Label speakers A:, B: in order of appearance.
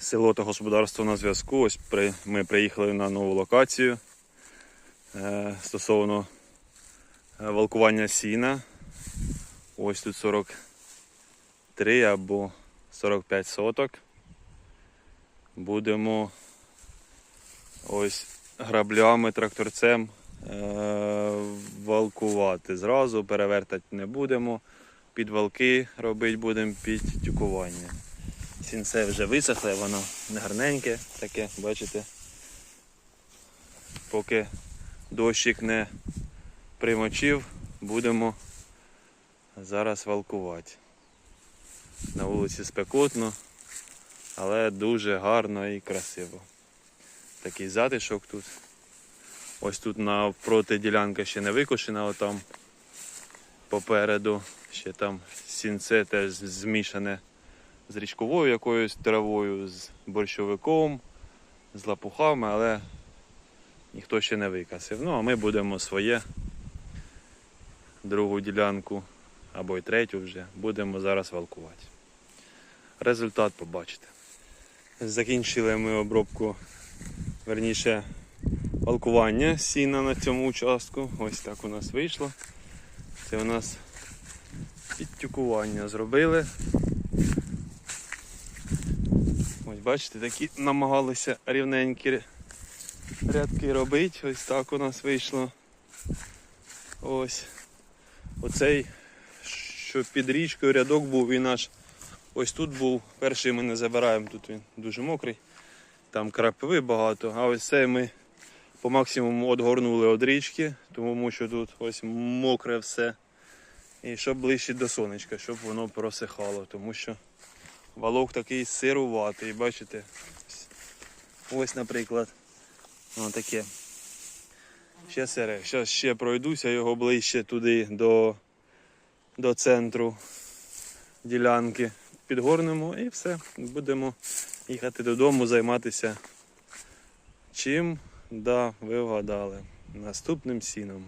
A: Село та господарство на зв'язку. Ось при, ми приїхали на нову локацію е, стосовно е, валкування сіна. Ось тут 43 або 45 соток. Будемо ось граблями, тракторцем е, валкувати. Зразу перевертати не будемо. Під валки робити будемо під тюкування. Сінце вже висохле, воно не гарненьке таке, бачите. Поки дощик не примочив, будемо зараз валкувати. На вулиці спекотно, але дуже гарно і красиво. Такий затишок тут. Ось тут навпроти ділянка ще не викошена, отам попереду. Ще там сінце теж змішане з річковою якоюсь травою, з борщовиком, з лапухами, але ніхто ще не викасив. Ну, а ми будемо своє другу ділянку або й третю вже будемо зараз валкувати. Результат побачите. Закінчили ми обробку, верніше, валкування сіна на цьому участку. Ось так у нас вийшло. Це у нас підтюкування зробили. Ось бачите, такі намагалися рівненькі рядки робити. Ось так у нас вийшло. Ось. Оцей, що під річкою рядок був, він аж ось тут був. Перший ми не забираємо, тут він дуже мокрий. Там крапиви багато, а ось цей ми по максимуму відгорнули від річки, тому що тут ось мокре все. І щоб ближче до сонечка, щоб воно просихало, тому що валок такий сируватий, бачите? Ось, наприклад, воно таке. Ще сире. Зараз ще пройдуся його ближче туди до, до центру ділянки. Підгорнемо і все. Будемо їхати додому, займатися чим, да, ви вгадали. Наступним сіном.